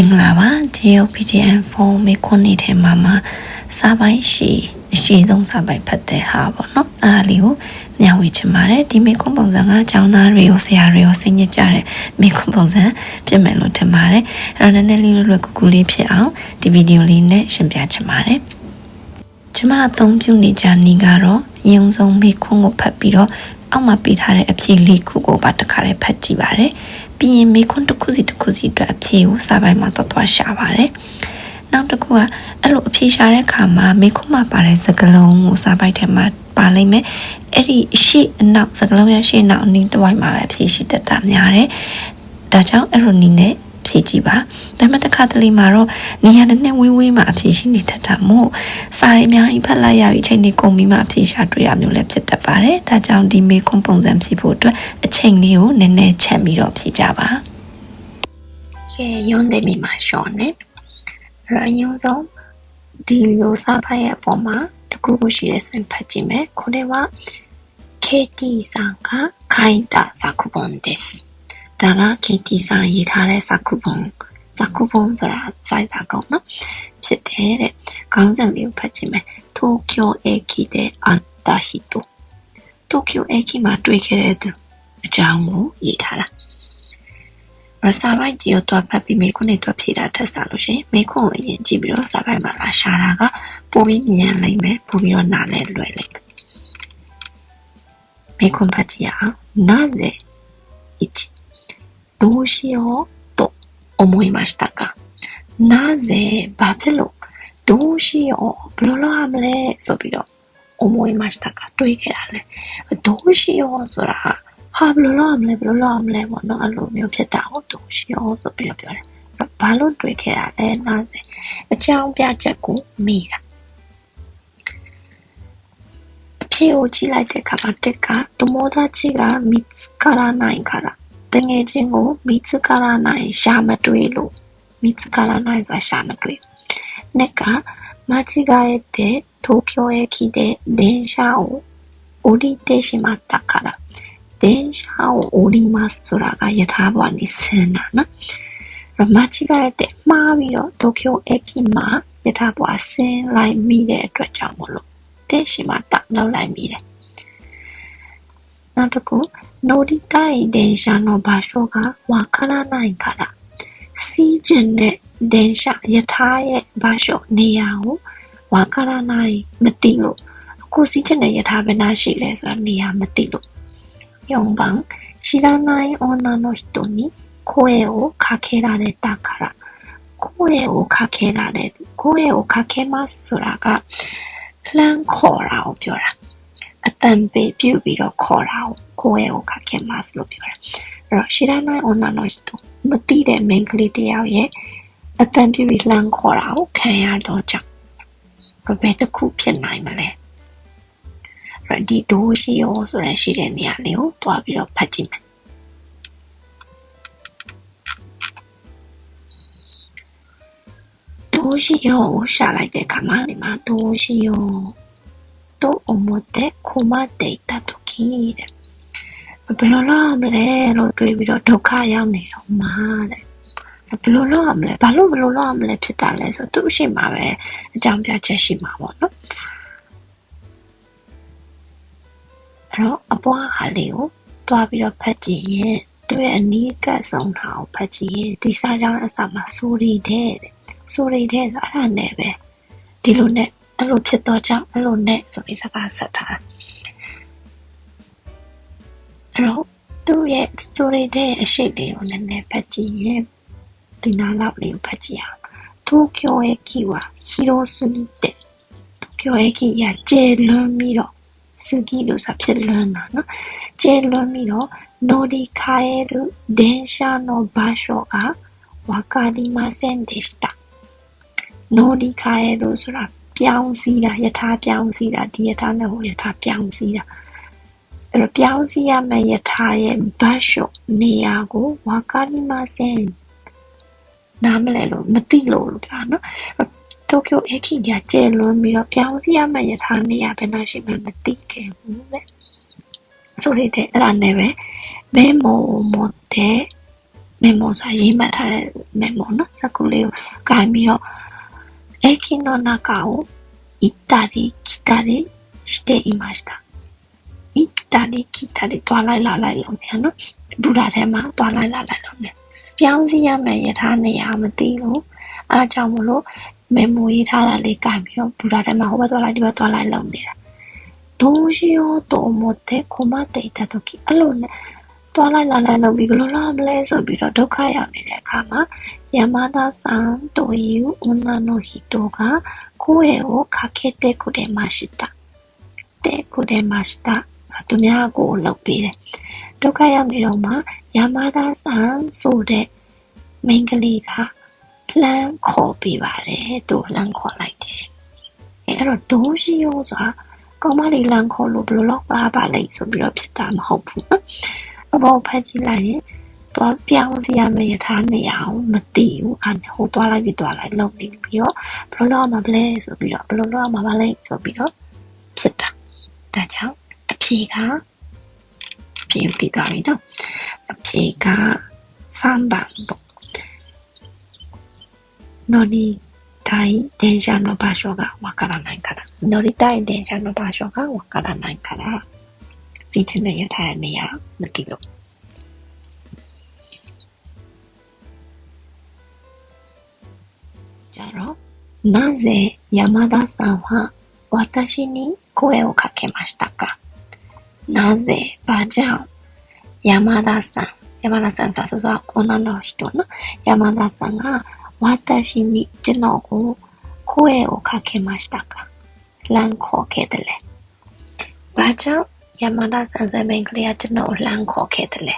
င်္ဂလာပါ JLPGN4 မေခွန်းနေထဲမှာမှာစာပိုင်းရှိအရှိဆုံးစာပိုင်းဖတ်တဲ့ဟာပေါ့နော်အားလေးကိုမျှဝေချင်ပါတယ်ဒီမေခွန်းပုံစံကကျောင်းသားတွေကိုဆရာတွေကိုစိတ်ညစ်ကြတဲ့မေခွန်းပုံစံပြင်မယ်လို့ထင်ပါတယ်အဲ့တော့နည်းနည်းလေးလွယ်လွယ်ကူကူလေးဖြစ်အောင်ဒီဗီဒီယိုလေးနဲ့ရှင်းပြချင်ပါတယ်ကျမအသုံးပြုနေကြနေကတော့ရုံဆုံးမေခွန်းကိုဖတ်ပြီးတော့အောက်မှာပေးထားတဲ့အဖြေလေးခုကိုပါတစ်ခါတည်းဖတ်ကြည့်ပါတယ် ပြီးရင်မေခွန်းတစ်ခုစီတစ်ခုစီအတွက်အဖြေကိုစာပိုင်းမှာတော့သွားရှာပါတယ်နောက်တစ်ခုကအဲ့လိုအဖြေရှာတဲ့အခါမှာမေခွန်းမှာပါတဲ့စကားလုံးကိုစာပိုက်ထဲမှာပါလိမ့်မယ်အဲ့ဒီရှေ့အနောက်စကားလုံးရရှေ့နောက်အနီးတစ်ဝိုက်မှာပဲအဖြေရှိတတ်တာများတယ်ဒါကြောင့်အဲ့လိုနီးနဲ့ ဖြေကြည့်ပါဒါပေမဲ့တစ်ခါတလေမှာတော့နေရာနဲ့ဝေးဝေးမှာအဖြေရှိနေတတ်တာမို့စာရီအများကြီးဖတ်လိုက်ရပြီးချိန်နေကုန်ပြီးမှအဖြေရှာတွေ့ရမျိုးလည်းဖြစ်တတ်ပါတယ်ဒါကြောင့်ဒီမေခွန်းပုံစံဖြေဖို့အတွက်အချိန်လေးကိုနည်းနည်းချက်ပြီးတော့ဖြေကြပါကဲရုံးတယ်မိမှာရှောင်းနေရယုံဆုံးဒီလိုစာဖိုင်ရဲ့အပေါ်မှာတခုခုရှိရဲဆိုရင်ဖတ်ကြည့်မယ်これは KT さんが書いた作文です ဒါက KT စာရေးထားတဲ့စာခုပုံစာခုပုံဆိုတာစိုက်တာကောင်းနော်ဖြစ်တယ်တဲ့ခေါင်းစဉ်လေးကိုဖတ်ကြည့်မယ် Tokyo Eki တဲ့အန်တာဟီတို Tokyo Eki မှာတွေ့ခဲ့တဲ့သူအကြောင်းကိုရေးထားတာရစာပိုက်ကြီးကိုတွားဖတ်ပြီးမိခွန်းနဲ့တွားဖြေတာထက်စားလို့ရှင်မိခွန်းကိုအရင်ကြည့်ပြီးတော့စာပိုက်မှာလာရှာတာကပိုပြီးမြန်လိမ့်မယ်ပိုပြီးတော့နားလဲလွယ်လိမ့်မယ်မိခွန်းဖတ်ကြည့်ရအောင်နားလဲ1どうしようと思いましたかなぜဘာဖြစ်လို့どうしようဘယ်လိုလုပ်ရမလဲဆိုပြီးတော့思いましたかတွေးခဲ့တာလေどうしようဆိုတာဟာဘယ်လိုလုပ်ရမလဲဘယ်လိုလုပ်ရမလဲပေါ့နော်အဲ့လိုမျိုးဖြစ်တာကိုどうしようဆိုပြီးတော့ပြောတယ်ဘာလို့တွေးခဲ့တာလဲနားစေအကြောင်းပြချက်ကိုမိတာအဖြေကိုကြည့်လိုက်တဲ့အခါမှာတက်က友達が見つからないから တငယ်ချင်းကိုမိつからないရှာမတွေ့လို့မိつからないဆိုတာရှာမတွေ့နှစ်က間違えて東京駅で電車を降りてしまったから電車を降りますဆိုတာကယထာဘောကနေဆင်းတာနော်間違えてမှားပြီးတော့東京駅မှာယထာဘောဆင်းလိုက်မိတဲ့အတွက်ကြောင့်မလို့電車မှာတောက်လော なるく乗りたい電車の場所がわからないから。シーズンで電車、やた場所、ネアをわからない、むて。こシーズンでやたべなし、それネアて。4番、知らない女の人に声をかけられたから。声をかけられる。声をかけます。そが、ランコーラをら。 တန်ပေးပြုတ်ပြီးတော့ခေါ်တာကိုကိုယ့်ရဲ့ကိုခက်ခဲますလို့ပြောတာအဲ့တော့ရှီရာနိုင်အွန်နာနော်တူမတိတဲ့ main ကလေးတယောက်ရဲ့အတန်ပြုတ်ပြီးလှမ်းခေါ်တာကိုခံရတော့ကြောင့်ဘယ်တစ်ခုဖြစ်နိုင်မလဲအဲ့ဒီဒိုးရှိရောဆိုရရှိတဲ့နေရာလေးကိုတွားပြီးတော့ဖတ်ကြည့်မယ်どうしようをရှာလိုက်တဲ့အခါမှာဒီမှာどうしよう と思って困っていた時တဲ့ဘယ်လိုလုပ်ရမလဲလို့တွေးပြီးတော့ဒုက္ခရောက်နေတော့မှတဲ့ဘယ်လိုလုပ်ရမလဲဘာလို့ဘယ်လိုလုပ်ရမလဲဖြစ်တာလဲဆိုတော့သူ့ရှိမှာပဲအကြောင်းပြချက်ရှိမှာပေါ့နော်အဲ့တော့အပွားဟာလေးကိုတွားပြီးတော့ဖတ်ကြည့်ရင်သူ့ရဲ့အနီးကပ်ဆုံးတာကိုဖတ်ကြည့်ရင်ဒီစာကြောင်းအစမှာစိုးရီတဲ့စိုးရီတဲ့ဆိုအဲ့ဒါနဲ့ပဲဒီလိုနဲ့ အဲ့လိုဖြစ်တော့ကြောင့်အဲ့လိုနဲ့ဆိုပြီးစကားဆက်ထားအဲ့တော့သူ့ရဲ့ story တဲ့အရှိလေးကိုလည်းနည်းဖတ်ကြည့်ရင်ဒီနားလောက်လေးကိုဖတ်ကြည့်အောင်東京駅は広すぎて東京駅ရကျဲလွန်းပြီးတော့すぎလို့ဆိုဖြစ်လွန်းတာနော်ကျဲလွန်းပြီးတော့乗り換える電車の場所がわかりませんでした乗り換えるဆိုတာ ပြောင်းစည်းတာယထာပြောင်းစည်းတာဒီယထာနဲ့ဟိုယထာပြောင်းစည်းတာအဲ့တော့ပြောင်းစည်းရမယ့်ယထာရဲ့ဘတ်ရှော့နေရာကိုဝါကာလီမစင်နားမလဲလို့မသိလို့လို့ဒါနော်တိုကျိုအခင်းကကျဲလွန်ပြီးတော့ပြောင်းစည်းရမယ့်ယထာနေရာဘယ်နှရှိမှမသိခဲ့ဘူးလေဆိုရတဲ့အဲ့ဒါနဲ့ပဲမေမိုမတဲ့မေမိုဆိုရေးမှတ်ထားတဲ့မေမိုနော်စကူလေးကိုကင်ပြီးတော့ 駅の中を行ったり来たりしていました行ったり来たりတွားလိုက်လာလိုက်လုပ်နေနော်ဘူရာထဲမှာတွားလိုက်လာလိုက်လုပ်နေပြောင်းစီရမယ်ယထာနေရာမသိလို့အားကြောင့်မလို့မေမိုရေးထားတာလေးကင်ပြီးတော့ဘူရာထဲမှာဟိုဘက်တွားလိုက်ဒီဘက်တွားလိုက်လုပ်နေတာどうしようと思って困っていた時အဲ့လိုနဲ့ သွားလိုက်လာလိုက်လုပ်ပြီးဘလို့လာမလဲဆိုပြီးတော့ဒုက္ခရောက်နေတဲ့အခါမှာယမသာဆောင်တိုယူ ona no hito ga koe o kakete kuremashita တဲ့ kuremashita သူများကိုလုပ်ပေးတယ်ဒုက္ခရောက်နေတော့မှယမသာဆောင်ဆိုတဲ့မိန်းကလေးကလှမ်းခေါ်ပေးပါတယ်သူလှမ်းခေါ်လိုက်တယ်အဲ့တော့ဒုံရှိရောဆိုတာကောင်းမလေးလှမ်းခေါ်လို့ဘလို့လောက်ပါပါလိမ့်ဆိုပြီးတော့ဖြစ်တာမဟုတ်ဘူးနော် 包拍起来的，大表是也没他那样没丢，俺好大来的大来弄的，比如不老嘛不嘞，就比如不老嘛不嘞，就比如是的，大家皮卡，皮提到一道，皮卡三百步，那你。たい電車の場所がわからないから。乗りたい電車の場所がわからないから。Situna Tania Makino. Jaro? なぜ山田さんは私に声をかけましたかなぜばじゃん山田さん。山田さんさ、そうそう、女の人の山田さんが私にちのを声をかけましたかランコけてれ。ばじゃん 山田さんဆိုတဲ့မိန်းကလေးကကျွန်တော်ကိုလမ်းခေါ်ခဲ့တယ်လေ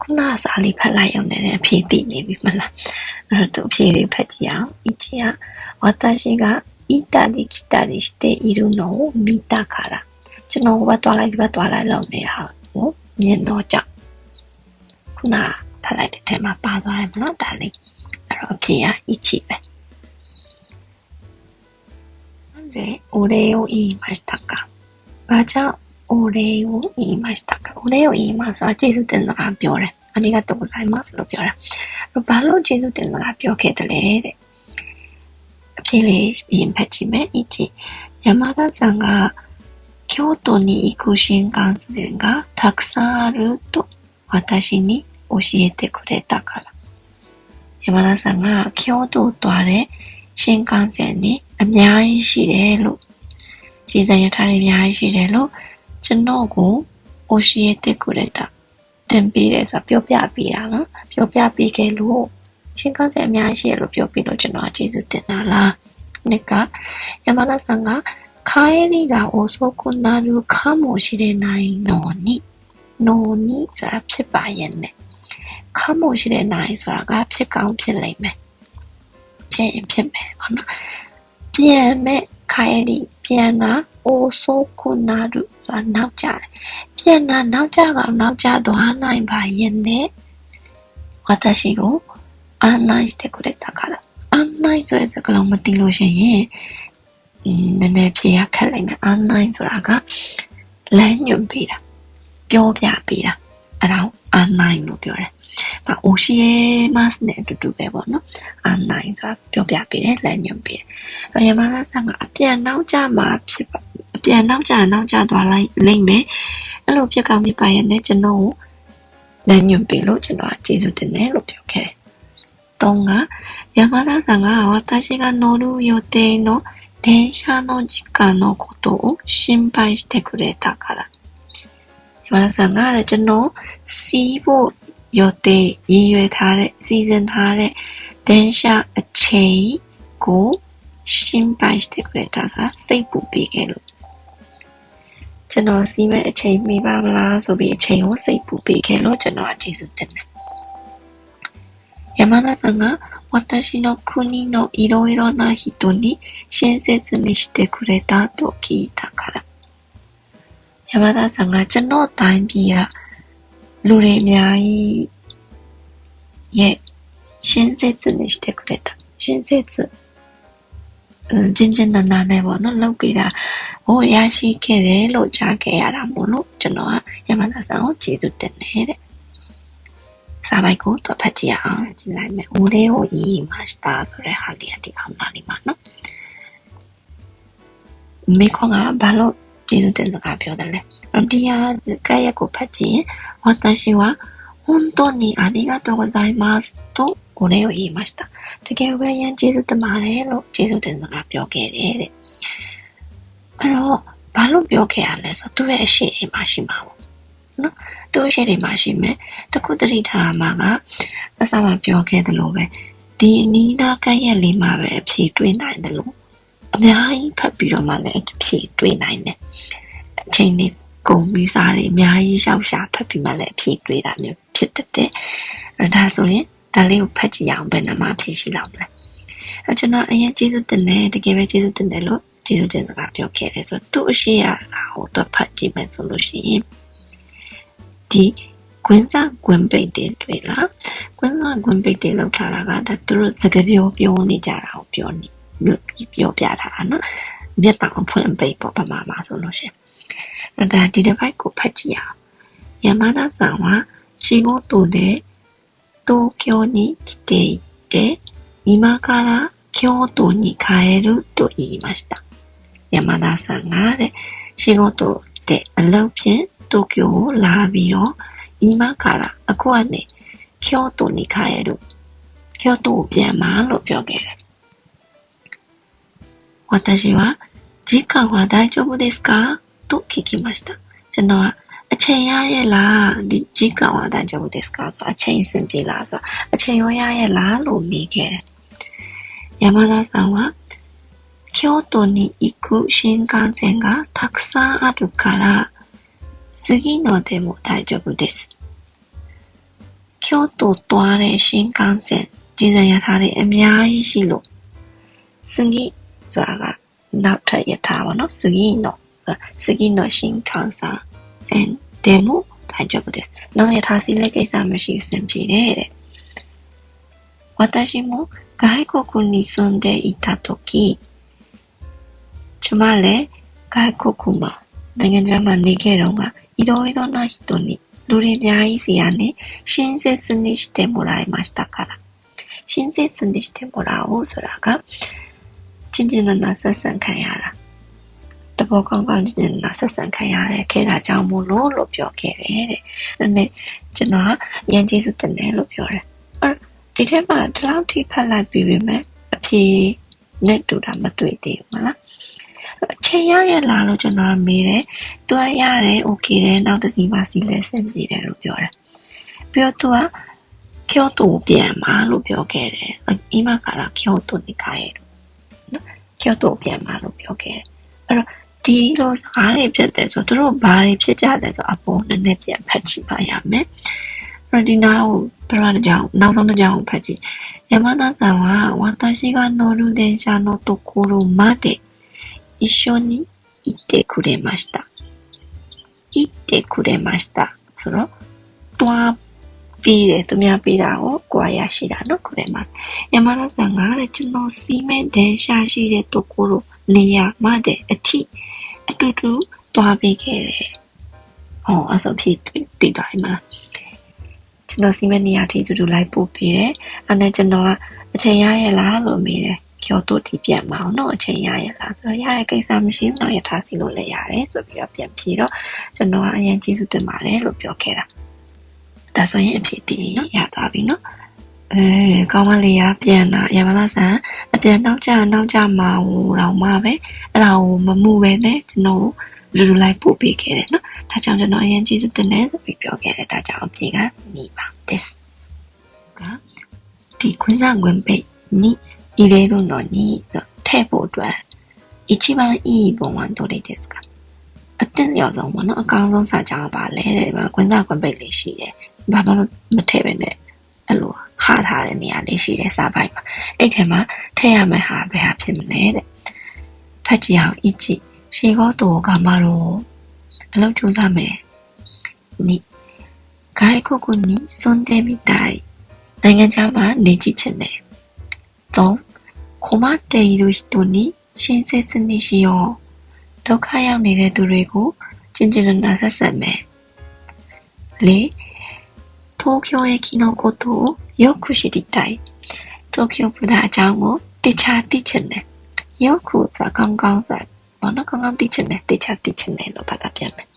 ခုနကစာလေးဖတ်လိုက်ရုံနဲ့အဖြေသိနေပြီမလားအဲ့တော့အဖြေလေးဖတ်ကြည့်အောင်一は私が行ったり来たりしているのを見たからကျွန်တော်ဟိုဘက်သွားလိုက်ဒီဘက်သွားလိုက်လုပ်နေတာကိုမြင်တော့ကြောင့်ခုနဖတ်လိုက်တဲ့ထဲမှာပါသွားတယ်မနော်ဒါလေးအဲ့တော့အဖြေက1ပဲなぜお礼を言いましたか バジャお礼を言いましたか？お礼を言います。あ、チーズ店の発表ね。ありがとうございます。ロピオラ。ロパの表ね。바로지수되는가표게れ레ピ리핀패치메이1山田さんが京都に行く新幹線がたくさんあると私に教えてくれたから。山田さんが京都とあれ新幹線ににゃいしれる ရှည်စံရထားတွေအများကြီးရှိတယ်လို့ကျွန်တော်ကိုအိုရှိရဲ့တစ်ကိုလည်းတင်ပေးတယ်ဆိုတော့ပြောပြပေးတာနော်ပြောပြပေးခဲ့လို့ရှင်းကားစင်အများကြီးရှိရလို့ပြောပြလို့ကျွန်တော်ကျေးဇူးတင်တာလားနှစ်ကယမလာဆန်ကခါရဲဒီကအဆိုကုနာလူခါမရှိတဲ့နိုင်နော်နိနော်နိဆိုတာဖြစ်ပါရဲ့နဲ့ခါမရှိတဲ့နိုင်ဆိုတာကဖြစ်ကောင်းဖြစ်လိမ့်မယ်ဖြစ်ရင်ဖြစ်မယ်ပေါ့နော်ပြန်မဲ့ ခိုင်ရီပြန်တာအိုဆိုခုနာရုဆိုတာနောက်ကျတယ်ပြန်တာနောက်ကျကောင်နောက်ကျသွားနိုင်ပါရဲ့နဲ့私ကို案内してくれたから案内ဆိုတဲ့စကားလုံးမသိလို့ရှိရင်နည်းနည်းဖြေရခက်လိမ့်မယ်案内ဆိုတာကလမ်းညွှန်ပေးတာပြောပြပေးတာအဲ့ဒါ案内လို့ပြောတယ်။ ဘာအိုရှိယမတ်နဲ့အတူတူပဲပေါ့နော်။案内ဆိုတာပြောပြပေးတယ်လမ်းညွှန်ပေးတယ်။အဲ့ရမလာဆန်ကအပြန်နောက်ကျမှာဖြစ်ပါအပြန်နောက်ကျနောက်ကျသွားလိုက်လိမ့်မယ်။အဲ့လိုဖြစ်ကောင်းဖြစ်ပါရဲ့နဲ့ကျွန်တော်ကိုလမ်းညွှန်ပေးလို့ကျွန်တော်ကကျေးဇူးတင်တယ်လို့ပြောခဲ့တယ်။3が山田さんが私が乗る予定の電車の時間のことを心配してくれたから。山田さんがကျွန်တော်စီးဖို့ 予定ရည်ရွယ်ထားတဲ့စီစဉ်ထားတဲ့電車အချိန်ကို心配してくれたဆိုတာစိတ်ပူပေးခဲ့လို့ကျွန်တော်စီးမဲ့အချိန်မိပါမလားဆိုပြီးအချိန်ကိုစိတ်ပူပေးခဲ့လို့ကျွန်တော်အကျေးဇူးတင်တယ်山田さんが私の国のいろいろな人に親切にしてくれたと聞いたから。山田さんがကျွန်တော်တိုင်းပြည်က လူတွေအများကြီးရဲ့親切にしてくれた。親切うんကျင်းကျင်းနာနာနဲ့ပေါ့နော်လုပ်ပေးတာဟိုရရှိခဲ့တယ်လို့ကြားခဲ့ရတာမို့လို့ကျွန်တော်က山田さんကိုကျေးဇူးတင်တယ်တဲ့ စာပိုက်ကိုတော့ဖတ်ကြည့်အောင်ကြည့်လိုက်မယ်ဦးလေးကိုအီမာစတာဆိုတဲ့ဟာလေးကဒီအောင်လာနေမှာနော်မေခေါကဘာလို့ကျေးဇူးတင်စကားပြောတယ်လဲဒီဟာကရက်ကိုဖတ်ကြည့်ရင် 私は本当にありがとうございますとお礼を言いましたတကယ်ပဲရန်ကျေးဇူးတင်ပါတယ်လို့ကျေးဇူးတင်စကားပြောခဲ့တယ်တဲ့အဲ့တော့ဘာလို့ပြောခဲ့ရလဲဆိုတော့သူ့ရဲ့အရှိအိမ်မှာရှိမှာပေါ့နော်သူ့အရှိအိမ်မှာရှိမယ်တခုတတိထားမှာကအစမှပြောခဲ့တယ်လို့ပဲဒီအနီးနားကရက်လေးမှာပဲအဖြေတွေးနိုင်တယ်လို့အများကြီးဖတ်ပြီးတော့မှလည်းအဖြေတွေးနိုင်တယ်အချိန်လေး ကုန်ပြီးစားတွေအများကြီးရှောက်ရှာဖတ်ပြီးမှလည်းအဖြေတွေးတာမျိုးဖြစ်တတ်တယ်အဲ့ဒါဆိုရင်ဒါလေးကိုဖတ်ကြည့်အောင်ဘယ်နှမှာအဖြေရှိလောက်မလဲအဲ့ကျွန်တော်အရင်ကျေးဇူးတင်တယ်တကယ်ပဲကျေးဇူးတင်တယ်လို့ကျေးဇူးတင်စကားပြောခဲ့တယ်ဆိုတော့သူ့အရှိရဟိုတော့ဖတ်ကြည့်မယ်ဆိုလို့ရှိရင်ဒီကွင်းစားကွင်းပိတ်တွေတွေ့လားကွင်းစားကွင်းပိတ်တွေလောက်ထားတာကဒါသူတို့စကားပြောပြောနေကြတာကိုပြောနေပြောပြထားတာနော်မျက်တောင်ဖွင့်ပိတ်ပေါ့ပမာမှာဆိုလို့ရှိရင် また、リルバイコパチヤ。山田さんは仕事で東京に来ていて、今から京都に帰ると言いました。山田さんが、ね、仕事でロピン、東京をラビオ、今から、あ、こはね、京都に帰る。京都を变麻了表現。私は、時間は大丈夫ですか？と聞きましたကျွန်တော်ကအချိန်ရရဲ့လားဒီ時間は大丈夫ですかဆိုအချိန်စင်ပြေလားဆိုအချိန်ရောရရဲ့လားလို့မေးခဲ့တယ်山田さんは京都に行く新幹線がたくさんあるから、次のでも大丈夫です。京都သွားတဲ့新幹線、ကြီးစံရထားတွေအများကြီးရှိလို့、次ဆိုတာကနောက်ထပ်ရထားပါနော်。次 の、次の新幹線でも大丈夫です。နောက်ရထားစီးလက်ကိစ္စမရှိဘူးစင်ပြေတယ်တဲ့。私も外国に住んでいた時、ကျမလည်း外国မှာနိုင်ငံခြားမှာနေခဲ့တော့ကいろいろな人にလူတွေအများကြီးစီကနေ親切にしてもらいましたから親切にしてもらおうဆိုတာကချင်းချင်းနာနာဆက်ဆံခံရတာတ ဘောကောင်းကောင်းနဲ့ငါဆက်ဆံခံရတဲ့ခဲ့တာကြောင့်မို့လို့လို့ပြောခဲ့တယ်တဲ့။အဲ့နဲ့ကျွန်တော်ကရန်ကျေးဇူးတင်တယ်လို့ပြောတယ်။အဲ့ဒီထဲမှာဒီလောက်ထိဖတ်လိုက်ပြီးပြီမဲ့အဖြေနဲ့တူတာမတွေ့သေးဘူးမလား။အချိန်ရရလာလို့ကျွန်တော်မေးတယ်။ "तू ရတယ် okay တယ်နောက်တစ်စီပါစီလဲဆက်ပြေးတယ်"လို့ပြောတယ်။ပြီးတော့ तू က京都变嘛，路标给的，今から京都に帰る。京都变嘛，路标给。あの、 ဒီလိုစကားတွေဖြစ်တယ်ဆိုတော့သူတို့ဘာတွေဖြစ်ကြတယ်ဆိုအပေါ်နည်းနည်းပြန်ဖတ်ကြည့်ပါရမယ်။အဲ့ဒီနောက်ပရဒကြောင်နောက်ဆုံးတစ်ကြောင်ဖတ်ကြည့်။山田さんは私が乗る電車のところまで一緒に行ってくれました。行ってくれました。その、တွားပြီးတယ်သူများပြီးတာကိုကိုယ်ရရှိတာနော်くれます山田さんがတဲ့ကျွန်တော်စီးမဲ့電車ရှိတဲ့ところနေရာမှာတဲ့အထိ အတူတူတွားပြီးခဲ့တယ်။ဟောအဆောဖြစ်တည်သွားပြီမလား။ကျွန်တော်စီးမဲ့နေရာထိအတူတူလိုက်ပို့ပြီးတယ်။အဲ့နဲ့ကျွန်တော်ကအချိန်ရရဲ့လားလို့မေးတယ်။ကျော်တို့ဒီပြန်မအောင်တော့အချိန်ရရလားဆိုတော့ရရကိစ္စမရှိဘူးတော့ရထားစီလို့လည်းရတယ်ဆိုပြီးတော့ပြန်ပြေတော့ကျွန်တော်ကအရင်ကျေးဇူးတင်ပါတယ်လို့ပြောခဲ့တာဒါဆိုရင်အဖြစ်တည်နော်ရသွားပြီနော် အဲကောင်းမလေးရပြန်လာရမလားဆန်အပြန်နောက်ကျနောက်ကျမှာဟိုတော့မှပဲအဲ့ဒါကိုမမှုပဲနဲ့ကျွန်တော်လူလူလိုက်ပို့ပေးခဲ့တယ်နော်ဒါကြောင့်ကျွန်တော်အရင်ကျေးဇူးတင်တယ်ဆိုပြီးပြောခဲ့တယ်ဒါကြောင့်အပြေကမိပါ this ကဒီခွင့်စားဝင်ပိတ်နိ入れるのにထည့်ဖို့အတွက်一番いい本はどれですかအတင်ရောက်ဆုံးပေါ့နော်အကောင်းဆုံးစာကြောင်းပါလဲတဲ့ကွင်းသားကွန်ပိတ်လေးရှိတယ်ဘာမှမထည့်ပဲနဲ့အဲ့လို ဟာထားတဲ့နေရာလေးရှိတယ်စာပိုက်မှာအဲ့ထဲမှာထည့်ရမယ့်ဟာဘယ်ဟာဖြစ်မလဲတဲ့ဖတ်ကြည့်အောင်အကြည့်ရှေကောတော်ကမှတော့အလုပ်ကြိုးစားမယ်နိ外国に住んでみたいနိုင်ငံခြားမှာနေကြည့်ချင်တယ်3困っている人に親切にしよう。ဒုက္ခရောက်နေတဲ့သူတွေကိုကျင်ကျင်နာဆက်ဆက်မယ်။၄ 東京駅のことを よく知りたい。東京ပဒါအကြောင်းကိုတခြားသိချင်တယ်။よくဆိုတာကောင်းကောင်းဆိုတာဘာလို့ကောင်းကောင်းသိချင်တယ်တခြားသိချင်တယ်လို့ဘာသာပြန်မယ်။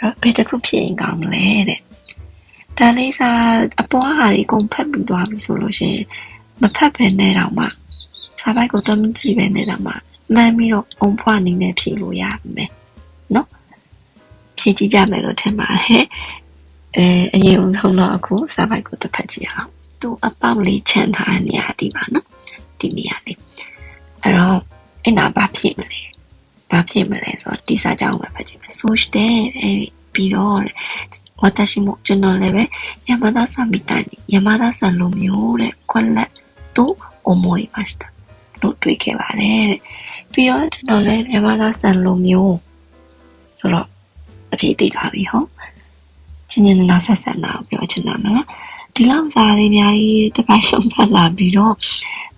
အဲ့တော့ဘယ်တစ်ခုဖြစ်ရင်ကောင်းမလဲတဲ့။ဒါလေးစာအပေါ်ဟာတွေအကုန်ဖတ်ပြီးသွားပြီဆိုလို့ရှိရင်မဖတ်ပဲနဲ့တော့မှစာပိုက်ကိုတော့မကြည့်ပဲနဲ့တော့မှမှန်ပြီးတော့အုံဖွားအနေနဲ့ဖြေလို့ရမယ်။နော်။ဖြေကြည့်ကြမယ်လို့ထင်ပါတယ်။ အဲအရင်ဆုံးတော့အခုစာပိုက်ကိုတစ်ဖက်ကြည့်အောင်။သူအပေါက်လေးချန်ထားတဲ့နေရာဒီပါနော်။ဒီနေရာလေး။အဲ့တော့အဲ့နာဘာဖြစ်မလဲ။ဘာဖြစ်မလဲဆိုတော့ဒီစာကြောင်းပဲဖတ်ကြည့်မယ်။ဆိုしてအဲ့ပြီးတော့တဲ့私もကျွန်တော်လည်းပဲ山田さんみたいに山田さんလိုမျိုးတဲ့ခွက်လက်と思いましたလို့တွေးခဲ့ပါတယ်တဲ့ပြီးတော့ကျွန်တော်လည်း山田さんလိုမျိုးဆိုတော့အဖြစ်သိသွားပြီဟုတ် ချင်းချင်းနာဆက်ဆက်နာကိုပြောချင်တာမလားဒီလောက်စားတွေအများကြီးတစ်ပတ်ဆုံးဖတ်လာပြီးတော့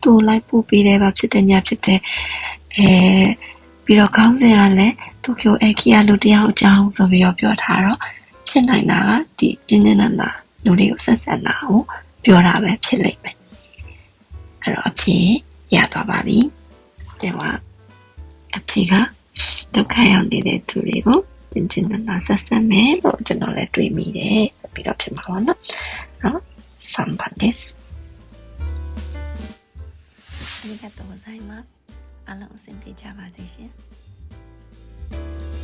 သူလိုက်ပို့ပေးတယ်ဘာဖြစ်တဲ့ညဖြစ်တဲ့အဲပြီးတော့ခေါင်းစဉ်ကလည်းတိုကျိုအကီယာလူတယောက်အကြောင်းဆိုပြီးတော့ပြောထားတော့ဖြစ်နိုင်တာကဒီကျင်းကျင်းနာနာလူတွေကိုဆက်ဆက်နာကိုပြောတာပဲဖြစ်လိမ့်မယ်အဲ့တော့အဖြစ်ရသွားပါပြီတဲ့မှာအဖြစ်ကဒုက္ခရောက်နေတဲ့သူတွေကို ကျင်ကျင်နာနာဆက်ဆက်မယ်လို့ကျွန်တော်လည်းတွေးမိတယ်ဆိုပြီးတော့ဖြစ်မှာပေါ့နော်။နော် sampan です。ありがとうございます。အားလုံးအဆင်ပြေကြပါစေရှင်။